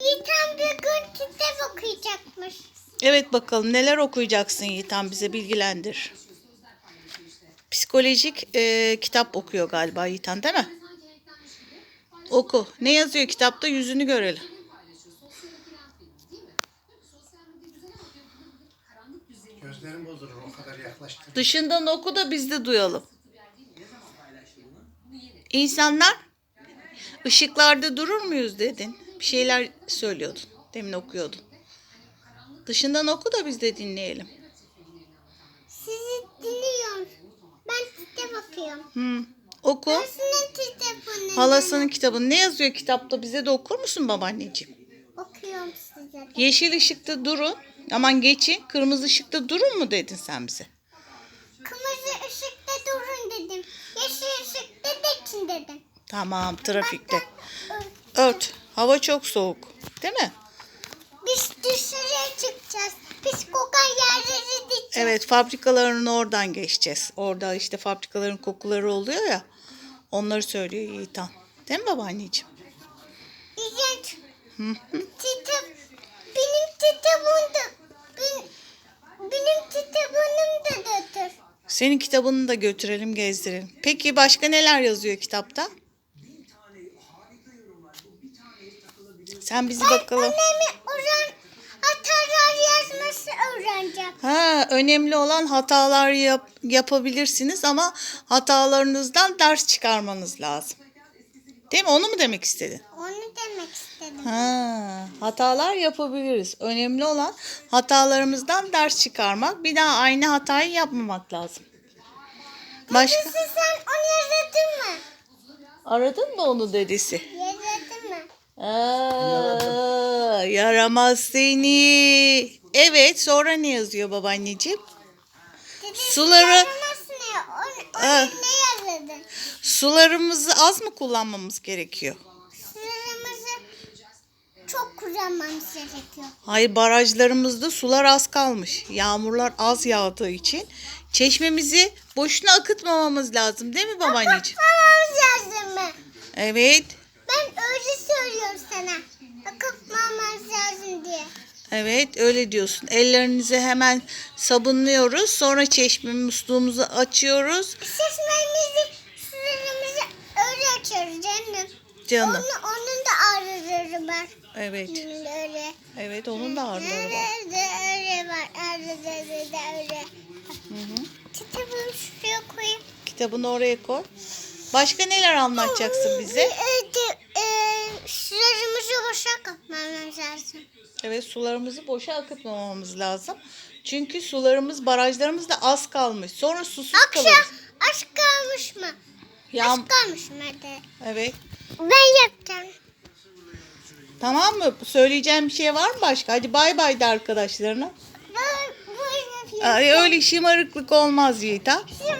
İlkan bir gün kitap okuyacakmış. Evet bakalım neler okuyacaksın Yiğitan bize bilgilendir. Psikolojik e, kitap okuyor galiba Yiğitan değil mi? Oku. Ne yazıyor kitapta yüzünü görelim. Gözlerim bozulur o kadar yaklaştır. Dışından oku da biz de duyalım. İnsanlar ışıklarda durur muyuz dedin. Bir şeyler söylüyordun. Demin okuyordun. Dışından oku da biz de dinleyelim. Sizi dinliyorum. Ben kitap okuyorum. Hı. Oku. Nasıl kitabını? Halasının kitabını. Ne yazıyor kitapta? Bize de okur musun babaanneciğim? Okuyorum size de. Yeşil ışıkta durun. Aman geçin. Kırmızı ışıkta durun mu dedin sen bize? Kırmızı ışıkta durun dedim. Yeşil ışıkta geçin dedim. Tamam trafikte. Ört. Hava çok soğuk. Değil mi? Biz dışarıya çıkacağız. Biz kokan yerleri diyeceğiz. Evet fabrikaların oradan geçeceğiz. Orada işte fabrikaların kokuları oluyor ya. Onları söylüyor Yiğitan. Değil mi babaanneciğim? Diyeceğiz. Kitap, benim kitabım da, ben, benim kitabım da götür. Senin kitabını da götürelim gezdirelim. Peki başka neler yazıyor kitapta? Sen bizi bakalım. Önemli olan hatalar yazması öğreneceğim. Ha, önemli olan hatalar yap, yapabilirsiniz ama hatalarınızdan ders çıkarmanız lazım. Değil mi? Onu mu demek istedin? Onu demek istedim. Ha, hatalar yapabiliriz. Önemli olan hatalarımızdan ders çıkarmak. Bir daha aynı hatayı yapmamak lazım. Başka? Dedesi sen onu yazdın mı? Aradın mı onu dedesi? Aa, yaramaz seni. Evet sonra ne yazıyor babaanneciğim? Suları- onu Ah. Sularımızı az mı kullanmamız gerekiyor? Sırrımızı çok kullanmamız gerekiyor. Hayır barajlarımızda sular az kalmış. Yağmurlar az yağdığı için çeşmemizi boşuna akıtmamamız lazım değil mi babaanneciğim? Akıtmamamız lazım mı? Evet. Ben öyle söylüyorum sana. Akıtmamamız lazım diye. Evet öyle diyorsun. Ellerinizi hemen sabunluyoruz. Sonra çeşme musluğumuzu açıyoruz. Seslerimizi, sırrımızı öyle açıyoruz canım. Canım. Onun, onun da ağrıları var. Evet. Öyle. Evet onun da ağrıları var. Öyle öyle var. Ağrıları da öyle. Kitabımı şuraya koyayım. Kitabını oraya koy. Başka neler anlatacaksın bize? Boşa kapmamız lazım. Evet sularımızı boşa akıtmamamız lazım. Çünkü sularımız barajlarımız da az kalmış. Sonra susuz Akşam kalırız. aşk kalmış mı? Yağm Aşk kalmış mı hadi? evet. Ben yapacağım. Tamam mı? Söyleyeceğim bir şey var mı başka? Hadi bay bay de arkadaşlarına. Ben yapayım. Ay, öyle şımarıklık olmaz Yiğit ha. Yapacağım.